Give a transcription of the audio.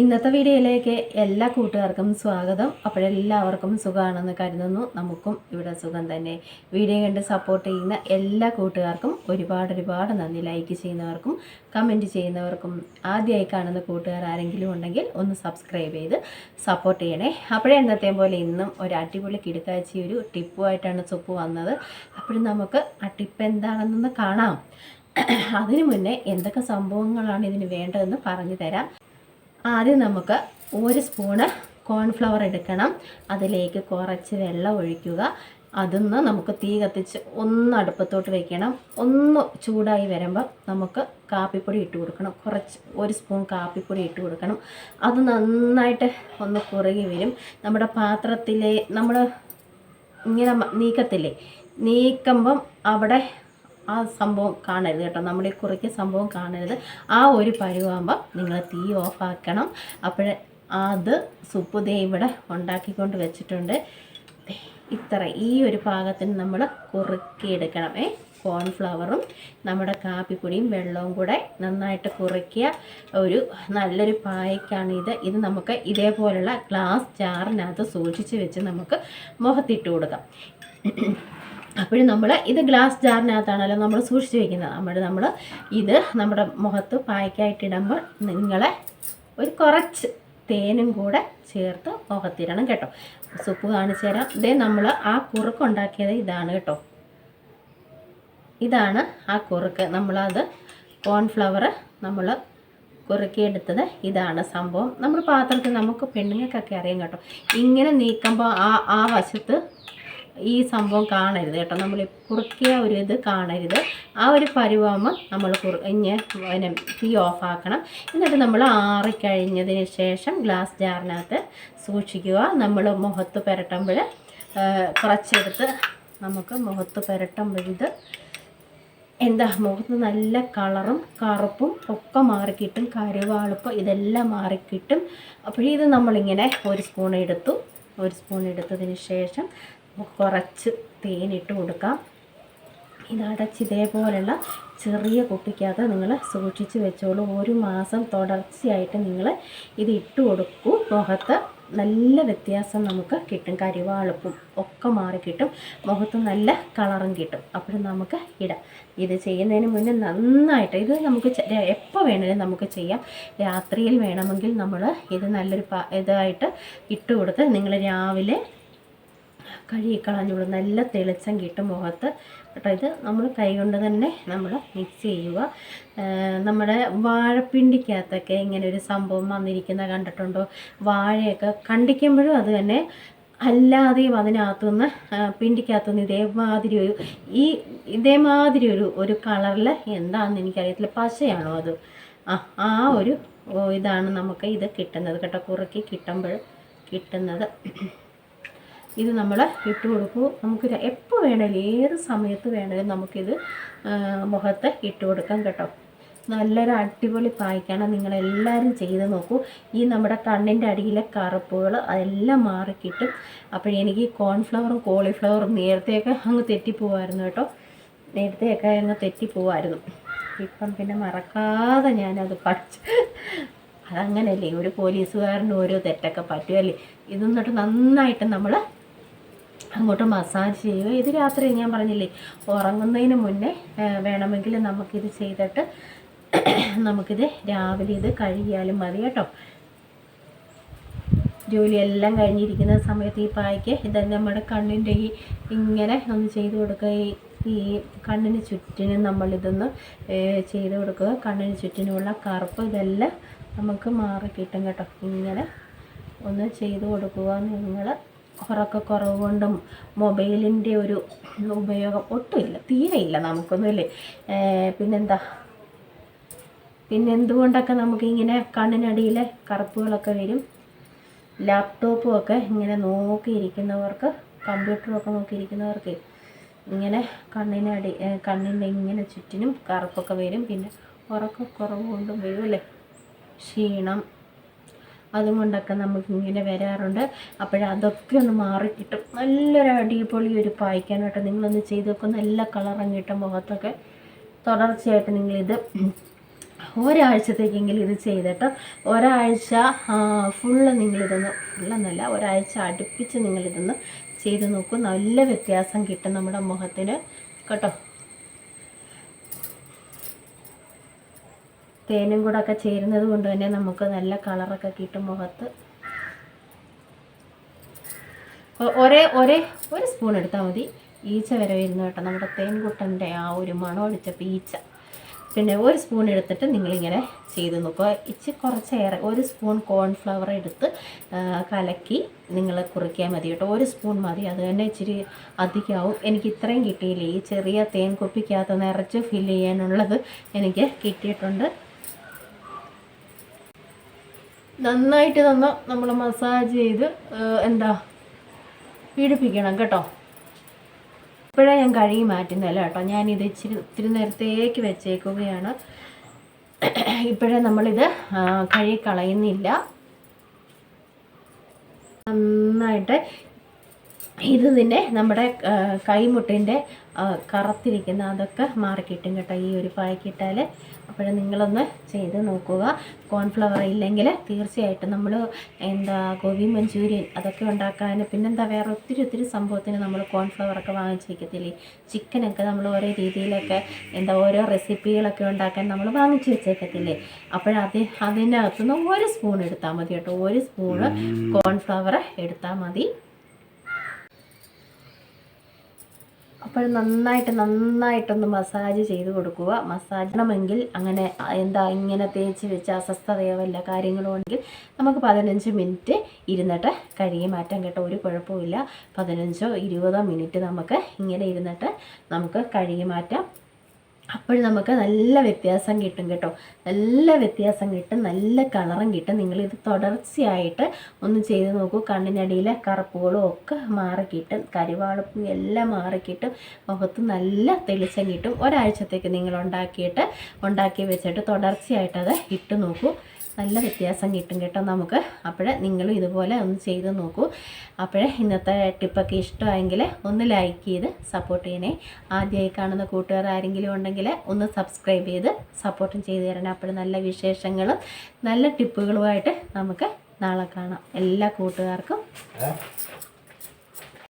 ഇന്നത്തെ വീഡിയോയിലേക്ക് എല്ലാ കൂട്ടുകാർക്കും സ്വാഗതം. അപ്പോഴെല്ലാവർക്കും സുഖമാണെന്ന് കരുതുന്നു. നമുക്കും ഇവിടെ സുഖം തന്നെ. വീഡിയോ കണ്ട് സപ്പോർട്ട് ചെയ്യുന്ന എല്ലാ കൂട്ടുകാർക്കും ഒരുപാട് ഒരുപാട് നന്ദി. ലൈക്ക് ചെയ്യുന്നവർക്കും കമന്റ് ചെയ്യുന്നവർക്കും ആദ്യമായി കാണുന്ന കൂട്ടുകാർ ആരെങ്കിലും ഉണ്ടെങ്കിൽ ഒന്ന് സബ്സ്ക്രൈബ് ചെയ്ത് സപ്പോർട്ട് ചെയ്യണേ. അപ്പോഴേ എന്നത്തെ പോലെ ഇന്നും ഒരു അടിപൊളി കിടുക്കാഴ്ച ഒരു ടിപ്പുമായിട്ടാണ് സുപ്പ് വന്നത്. അപ്പോഴും നമുക്ക് ആ ടിപ്പ് എന്താണെന്നൊന്ന് കാണാം. അതിനു മുന്നേ എന്തൊക്കെ സംഭവങ്ങളാണ് ഇതിന് വേണ്ടതെന്ന് പറഞ്ഞു തരാം. ആദ്യം നമുക്ക് ഒരു സ്പൂണ് കോൺഫ്ലവർ എടുക്കണം. അതിലേക്ക് കുറച്ച് വെള്ളം ഒഴിക്കുക. അതൊന്ന് നമുക്ക് തീ കത്തിച്ച് ഒന്ന് അടുപ്പത്തോട്ട് വെക്കണം. ഒന്ന് ചൂടായി വരുമ്പോൾ നമുക്ക് കാപ്പിപ്പൊടി ഇട്ട് കൊടുക്കണം. കുറച്ച് ഒരു സ്പൂൺ കാപ്പിപ്പൊടി ഇട്ട് കൊടുക്കണം. അത് നന്നായിട്ട് ഒന്ന് കുറുകി വരും. നമ്മുടെ പാത്രത്തിലെ നമ്മൾ ഇങ്ങനെ നീക്കത്തില്ലേ? നീക്കുമ്പം അവിടെ ആ സംഭവം കാണരുത് കേട്ടോ. നമ്മൾ ഈ സംഭവം കാണരുത്. ആ ഒരു പരുവാകുമ്പം നിങ്ങൾ തീ ഓഫാക്കണം അപ്പോൾ അത് സുപ്പ് ദേ ഇവിടെ ഉണ്ടാക്കിക്കൊണ്ട് വെച്ചിട്ടുണ്ട്. ഇത്ര ഈ ഒരു പാകത്തിന് നമ്മൾ കുറുക്കിയെടുക്കണം ഏ കോൺഫ്ലവറും നമ്മുടെ കാപ്പിപ്പൊടിയും വെള്ളവും കൂടെ നന്നായിട്ട് കുറയ്ക്കുക ഒരു നല്ലൊരു പായക്കാണിത്. ഇത് നമുക്ക് ഇതേപോലുള്ള ഗ്ലാസ് ജാറിനകത്ത് സൂക്ഷിച്ച് വെച്ച് നമുക്ക് മുഖത്തിട്ട് കൊടുക്കാം. അപ്പോഴും നമ്മൾ ഇത് ഗ്ലാസ് ജാറിനകത്താണല്ലോ നമ്മൾ സൂക്ഷിച്ച് വെക്കുന്നത്. നമ്മൾ നമ്മൾ ഇത് നമ്മുടെ മുഖത്ത് പായ്ക്കായിട്ടിടുമ്പോൾ നിങ്ങളെ ഒരു കുറച്ച് തേനും കൂടെ ചേർത്ത് മുഖത്തിടണം കേട്ടോ. സുപ്പ് കാണിച്ചു തരാം. ഇതേ നമ്മൾ ആ കുറുക്കുണ്ടാക്കിയത് ഇതാണ് കേട്ടോ. ഇതാണ് ആ കുറുക്ക്. നമ്മളത് കോൺഫ്ലവർ നമ്മൾ കുറുക്കിയെടുത്തത് ഇതാണ് സംഭവം. നമ്മുടെ പാത്രത്തിൽ നമുക്ക് പെണ്ണുങ്ങൾക്കൊക്കെ അറിയാം കേട്ടോ. ഇങ്ങനെ നീക്കുമ്പോൾ ആ ആ വശത്ത് ഈ സംഭവം കാണരുത് കേട്ടോ. നമ്മൾ കുറുക്കിയ ഒരു ഇത് കാണരുത്. ആ ഒരു പരുവാകുമ്പോൾ നമ്മൾ കുറു പിന്നെ തീ ഓഫാക്കണം. എന്നിട്ട് നമ്മൾ ആറിക്കഴിഞ്ഞതിന് ശേഷം ഗ്ലാസ് ജാറിനകത്ത് സൂക്ഷിക്കുക. നമ്മൾ മുഖത്ത് പുരട്ടുമ്പോൾ കുറച്ചെടുത്ത് നമുക്ക് മുഖത്ത് പുരട്ടുമ്പോൾ ഇത് എന്താ മുഖത്ത് നല്ല കളറും കറുപ്പും ഒക്കെ മാറിക്കിട്ടും കരുവാളുപ്പ് ഇതെല്ലാം മാറിക്കിട്ടും. അപ്പോഴിത് നമ്മളിങ്ങനെ ഒരു സ്പൂൺ എടുത്തു. ഒരു സ്പൂൺ എടുത്തതിന് ശേഷം കുറച്ച് തേനിട്ട് കൊടുക്കാം. ഇതടച്ച് ഇതേപോലുള്ള ചെറിയ കുപ്പിക്കകത്ത് നിങ്ങൾ സൂക്ഷിച്ച് വെച്ചോളൂ. ഒരു മാസം തുടർച്ചയായിട്ട് നിങ്ങൾ ഇത് ഇട്ട് കൊടുക്കൂ. മുഖത്ത് നല്ല വ്യത്യാസം നമുക്ക് കിട്ടും. കരിവാളുപ്പും ഒക്കെ മാറി കിട്ടും. മുഖത്ത് നല്ല കളറും കിട്ടും. അപ്പോൾ നമുക്ക് ഇടാം. ഇത് ചെയ്യുന്നതിന് മുന്നേ നന്നായിട്ട് ഇത് നമുക്ക് എപ്പോൾ വേണമെങ്കിലും നമുക്ക് ചെയ്യാം. രാത്രിയിൽ വേണമെങ്കിൽ നമ്മൾ ഇത് നല്ലൊരു ഇതായിട്ട് ഇട്ട് കൊടുത്ത് നിങ്ങൾ രാവിലെ കഴുകിക്കളഞ്ഞുള്ളൂ നല്ല തെളിച്ചം കിട്ടും മുഖത്ത്. കേട്ടോ ഇത് നമ്മൾ കൈകൊണ്ട് തന്നെ നമ്മൾ മിക്സ് ചെയ്യുക. നമ്മുടെ വാഴപ്പിണ്ടിക്കകത്തൊക്കെ ഇങ്ങനെ ഒരു സംഭവം വന്നിരിക്കുന്ന കണ്ടിട്ടുണ്ടോ? വാഴയൊക്കെ കണ്ടിക്കുമ്പോഴും അത് തന്നെ അല്ലാതെയും അതിനകത്തുനിന്ന് പിണ്ടിക്കകത്തുനിന്ന് ഇതേമാതിരി ഒരു ഈ ഇതേമാതിരി ഒരു ഒരു കളറിൽ എന്താണെന്ന് എനിക്കറിയത്തില്ല. പശയാണോ അത്? ആ ആ ഒരു ഇതാണ് നമുക്ക് ഇത് കിട്ടുന്നത് കേട്ടോ കുറുക്കി കിട്ടുമ്പോൾ കിട്ടുന്നത്. ഇത് നമ്മൾ ഇട്ട് കൊടുക്കൂ. നമുക്ക് എപ്പോൾ വേണേലും ഏത് സമയത്ത് വേണേലും നമുക്കിത് മുഖത്ത് ഇട്ട് കൊടുക്കാം കേട്ടോ. നല്ലൊരു അടിപൊളി പായ്ക്കാണ്. നിങ്ങളെല്ലാവരും ചെയ്ത് നോക്കൂ. ഈ നമ്മുടെ കണ്ണിന്റെ അടിയിലെ കറുപ്പുകൾ അതെല്ലാം മാറിക്കിട്ടും. അപ്പോഴെനിക്ക് കോൺഫ്ലവറും കോളിഫ്ലവറും നേരത്തെയൊക്കെ അങ്ങ് തെറ്റിപ്പോവായിരുന്നു കേട്ടോ. നേരത്തെയൊക്കെ അങ്ങ് തെറ്റിപ്പോവായിരുന്നു. ഇപ്പം പിന്നെ മറക്കാതെ ഞാനത് പഠിച്ചു അതങ്ങനെയല്ലേ ഒരു പോലീസുകാരന്റെ ഓരോ തെറ്റൊക്കെ പറ്റുമല്ലേ ഇതെന്നിട്ട് നന്നായിട്ട് നമ്മൾ അങ്ങോട്ട് മസാജ് ചെയ്യുക. ഇത് രാത്രി ഞാൻ പറഞ്ഞില്ലേ ഉറങ്ങുന്നതിന് മുന്നേ വേണമെങ്കിൽ നമുക്കിത് ചെയ്തിട്ട് നമുക്കിത് രാവിലെ ഇത് കഴുകിയാലും മതി കേട്ടോ. ജോലിയെല്ലാം കഴിഞ്ഞിരിക്കുന്ന സമയത്ത് ഈ പായ്ക്ക് ഇത് നമ്മുടെ കണ്ണിന്റെ ഈ ഇങ്ങനെ ഒന്ന് ചെയ്ത് കൊടുക്കുക. ഈ ഈ കണ്ണിന് ചുറ്റിനും നമ്മളിതൊന്ന് ചെയ്ത് കൊടുക്കുക. കണ്ണിന് ചുറ്റിനുമുള്ള കറുപ്പ് ഇതെല്ലാം നമുക്ക് മാറി കിട്ടും കേട്ടോ. ഇങ്ങനെ ഒന്ന് ചെയ്ത് കൊടുക്കുക. നിങ്ങൾ ഉറക്കക്കുറവ് കൊണ്ടും മൊബൈലിന്റെ ഒരു ഉപയോഗം ഒട്ടുമില്ല തീരെയില്ല നമുക്കൊന്നുമില്ലേ ഇല്ലേ? പിന്നെന്താ? പിന്നെ എന്തുകൊണ്ടൊക്കെ നമുക്ക് ഇങ്ങനെ കണ്ണിനടിയിലെ കറുപ്പുകളൊക്കെ വരും? ലാപ്ടോപ്പും ഒക്കെ ഇങ്ങനെ നോക്കിയിരിക്കുന്നവർക്ക് കമ്പ്യൂട്ടറും ഒക്കെ നോക്കിയിരിക്കുന്നവർക്ക് ഇങ്ങനെ കണ്ണിനടി കണ്ണിന്റെ ഇങ്ങനെ ചുറ്റിനും കറുപ്പൊക്കെ വരും. പിന്നെ ഉറക്കക്കുറവ് കൊണ്ടും വരും അല്ലേ? ക്ഷീണം അതുകൊണ്ടൊക്കെ നമുക്കിങ്ങനെ വരാറുണ്ട്. അപ്പോഴതൊക്കെ ഒന്ന് മാറിക്കിട്ടും നല്ലൊരു അടിപൊളി ഒരു പായ്ക്കാനായിട്ട് നിങ്ങളൊന്ന് ചെയ്ത് നോക്കും നല്ല കളറും കിട്ടും മുഖത്തൊക്കെ. തുടർച്ചയായിട്ട് നിങ്ങളിത് ഒരാഴ്ചത്തേക്കെങ്കിലും ഇത് ചെയ്തിട്ട്. ഒരാഴ്ച ഫുള്ള് നിങ്ങളിതൊന്ന് ഫുള്ളെന്നല്ല ഒരാഴ്ച അടുപ്പിച്ച് നിങ്ങളിതൊന്ന് ചെയ്ത് നോക്കൂ. നല്ല വ്യത്യാസം കിട്ടും നമ്മുടെ മുഖത്തിന്. കേട്ടോ? തേനും കൂടെ ഒക്കെ ചേരുന്നത് കൊണ്ട് തന്നെ നമുക്ക് നല്ല കളറൊക്കെ കിട്ടും മുഖത്ത്. ഒരേ ഒരേ ഒരു സ്പൂൺ എടുത്താൽ മതി. ഈച്ച വരെ വരുന്നു കേട്ടോ. നമ്മുടെ തേൻകുട്ടന്റെ ആ ഒരു മണം അടിച്ചപ്പോൾ ഈച്ച പിന്നെ ഒരു സ്പൂൺ എടുത്തിട്ട് നിങ്ങളിങ്ങനെ ചെയ്ത് നോക്കുക ഇച്ചി കുറച്ചേറെ ഒരു സ്പൂൺ കോൺഫ്ലവർ എടുത്ത് കലക്കി നിങ്ങൾ കുറിക്കാൻ മതി കേട്ടോ. ഒരു സ്പൂൺ മതി. അത് തന്നെ ഇച്ചിരി അധികമാവും എനിക്ക് ഇത്രയും കിട്ടിയില്ല? ഈ ചെറിയ തേൻ കുപ്പിക്കകത്ത് നിറച്ച് ഫില്ല് ചെയ്യാനുള്ളത് എനിക്ക് കിട്ടിയിട്ടുണ്ട്. നന്നായിട്ട് തന്നെ നമ്മൾ മസാജ് ചെയ്ത് എന്താ പീഡിപ്പിക്കണം കേട്ടോ. ഇപ്പോഴാണ് ഞാൻ കഴുകി മാറ്റുന്നില്ല കേട്ടോ. ഞാനിത് ഇച്ചിരി ഒത്തിരി നേരത്തേക്ക് വെച്ചേക്കുകയാണ്. ഇപ്പോഴേ നമ്മളിത് കഴുകി കളയുന്നില്ല. നന്നായിട്ട് ഇത് നിന്നെ നമ്മുടെ കൈമുട്ടിന്റെ കറുത്തിരിക്കുന്ന അതൊക്കെ മാറിക്കിട്ടും കേട്ടോ ഈ ഒരു പായ്ക്കിട്ടാൽ അപ്പോൾ നിങ്ങളൊന്ന് ചെയ്ത് നോക്കുക. കോൺഫ്ലവർ ഇല്ലെങ്കിൽ തീർച്ചയായിട്ടും നമ്മൾ എന്താ ഗോബി മഞ്ചൂരിയൻ അതൊക്കെ ഉണ്ടാക്കാൻ പിന്നെന്താ വേറെ ഒത്തിരി ഒത്തിരി സംഭവത്തിന് നമ്മൾ കോൺഫ്ലവറൊക്കെ വാങ്ങിച്ച് വെക്കത്തില്ലേ ചിക്കനൊക്കെ നമ്മൾ ഓരോ രീതിയിലൊക്കെ എന്താ ഓരോ റെസിപ്പികളൊക്കെ ഉണ്ടാക്കാൻ നമ്മൾ വാങ്ങിച്ച് വെച്ചേക്കത്തില്ലേ? അപ്പോഴത് അതിനകത്തുനിന്ന് ഒരു സ്പൂൺ എടുത്താൽ മതി കേട്ടോ. ഒരു സ്പൂണ് കോൺഫ്ലവർ എടുത്താൽ മതി. അപ്പോൾ നന്നായിട്ട് നന്നായിട്ടൊന്ന് മസാജ് ചെയ്ത് കൊടുക്കുക. മസാജ് ചെയ്യണമെങ്കിൽ അങ്ങനെ എന്താ ഇങ്ങനെ തേച്ച് വെച്ച് അസ്വസ്ഥതയോ വല്ല കാര്യങ്ങളോ ഉണ്ടെങ്കിൽ നമുക്ക് പതിനഞ്ച് മിനിറ്റ് ഇരുന്നിട്ട് കഴുകി മാറ്റാൻ കേട്ടോ. ഒരു കുഴപ്പമില്ല പതിനഞ്ചോ ഇരുപതോ മിനിറ്റ് നമുക്ക് ഇങ്ങനെ ഇരുന്നിട്ട് നമുക്ക് കഴുകി മാറ്റാം. അപ്പോൾ നമുക്ക് നല്ല വ്യത്യാസം കിട്ടും കേട്ടോ. നല്ല വ്യത്യാസം കിട്ടും നല്ല കളറും കിട്ടും. നിങ്ങളിത് തുടർച്ചയായിട്ട് ഒന്ന് ചെയ്ത് നോക്കൂ. കണ്ണിനടിയിലെ കറുപ്പുകളും ഒക്കെ മാറിക്കിട്ടും കരിവാളപ്പും എല്ലാം മാറിക്കിട്ടും. മുഖത്ത് നല്ല തെളിച്ചം കിട്ടും. ഒരാഴ്ചത്തേക്ക് നിങ്ങൾ ഉണ്ടാക്കിയിട്ട് ഉണ്ടാക്കി വെച്ചിട്ട് തുടർച്ചയായിട്ട് അത് ഇട്ട് നോക്കൂ. നല്ല വ്യത്യാസം കിട്ടും കേട്ടോ നമുക്ക്. അപ്പോൾ നിങ്ങളും ഇതുപോലെ ഒന്ന് ചെയ്ത് നോക്കൂ. അപ്പോഴേ ഇന്നത്തെ ടിപ്പൊക്കെ ഇഷ്ടമായെങ്കിൽ ഒന്ന് ലൈക്ക് ചെയ്ത് സപ്പോർട്ട് ചെയ്യണേ. ആദ്യമായി കാണുന്ന കൂട്ടുകാർ ആരെങ്കിലും ഉണ്ടെങ്കിൽ ഒന്ന് സബ്സ്ക്രൈബ് ചെയ്ത് സപ്പോർട്ടും ചെയ്ത് തരണം. അപ്പോൾ നല്ല വിശേഷങ്ങളും നല്ല ടിപ്പുകളുമായിട്ട് നമുക്ക് നാളെ കാണാം. എല്ലാ കൂട്ടുകാർക്കും